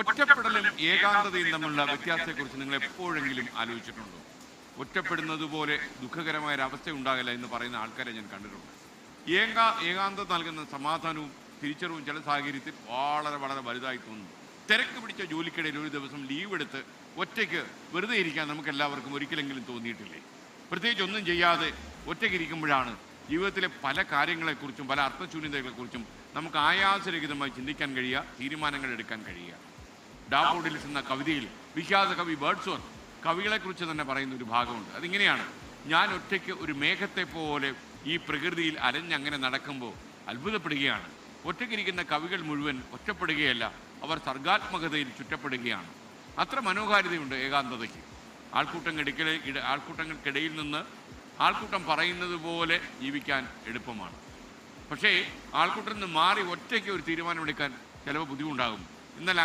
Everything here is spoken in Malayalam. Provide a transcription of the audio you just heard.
ഒറ്റപ്പെടലും ഏകാന്തതയും തമ്മിലുള്ള വ്യത്യാസത്തെക്കുറിച്ച് നിങ്ങൾ എപ്പോഴെങ്കിലും ആലോചിച്ചിട്ടുണ്ടോ? ഒറ്റപ്പെടുന്നത് പോലെ ദുഃഖകരമായ ഒരു ഉണ്ടാകില്ല എന്ന് പറയുന്ന ആൾക്കാരെ ഞാൻ കണ്ടിട്ടുണ്ട്. ഏകാ ഏകാന്തത നൽകുന്ന സമാധാനവും തിരിച്ചറിവും ചില സാഹചര്യത്തിൽ വളരെ വളരെ വലുതായി തോന്നുന്നു. തിരക്ക് പിടിച്ച ജോലിക്കിടയിൽ ഒരു ദിവസം ലീവ് എടുത്ത് ഒറ്റയ്ക്ക് വെറുതെ ഇരിക്കാൻ നമുക്ക് എല്ലാവർക്കും ഒരിക്കലെങ്കിലും തോന്നിയിട്ടില്ലേ? പ്രത്യേകിച്ച് ഒന്നും ചെയ്യാതെ ഒറ്റയ്ക്ക് ഇരിക്കുമ്പോഴാണ് ജീവിതത്തിലെ പല കാര്യങ്ങളെക്കുറിച്ചും പല അർത്ഥശൂന്യതകളെക്കുറിച്ചും നമുക്ക് ആയാസരഹിതമായി ചിന്തിക്കാൻ കഴിയുക തീരുമാനങ്ങൾ എടുക്കാൻ കഴിയുക. ഡാഫോഡിൽസ് എന്ന കവിതയിൽ വിഖ്യാത കവി ബേർഡ്സോൺ കവികളെക്കുറിച്ച് തന്നെ പറയുന്ന ഒരു ഭാഗമുണ്ട്. അതിങ്ങനെയാണ് ഞാൻ ഒറ്റയ്ക്ക് ഒരു മേഘത്തെ പോലെ ഈ പ്രകൃതിയിൽ അലഞ്ഞങ്ങനെ നടക്കുമ്പോൾ അത്ഭുതപ്പെടുകയാണ്. ഒറ്റയ്ക്കിരിക്കുന്ന കവികൾ മുഴുവൻ ഒറ്റപ്പെടുകയല്ല അവർ സർഗാത്മകതയിൽ ചുറ്റപ്പെടുകയാണ്. അത്ര മനോഹാരിതയുണ്ട് ഏകാന്തതയ്ക്ക്. ആൾക്കൂട്ടങ്ങൾക്കിടയിൽ ഇട- ആൾക്കൂട്ടങ്ങൾക്കിടയിൽ നിന്ന് ആൾക്കൂട്ടം പറയുന്നത് പോലെ ജീവിക്കാൻ എളുപ്പമാണ്. പക്ഷേ ആൾക്കൂട്ടം നിന്ന് മാറി ഒറ്റയ്ക്ക് ഒരു തീരുമാനമെടുക്കാൻ ചിലപ്പോൾ ബുദ്ധിമുട്ടാകും. എന്നാൽ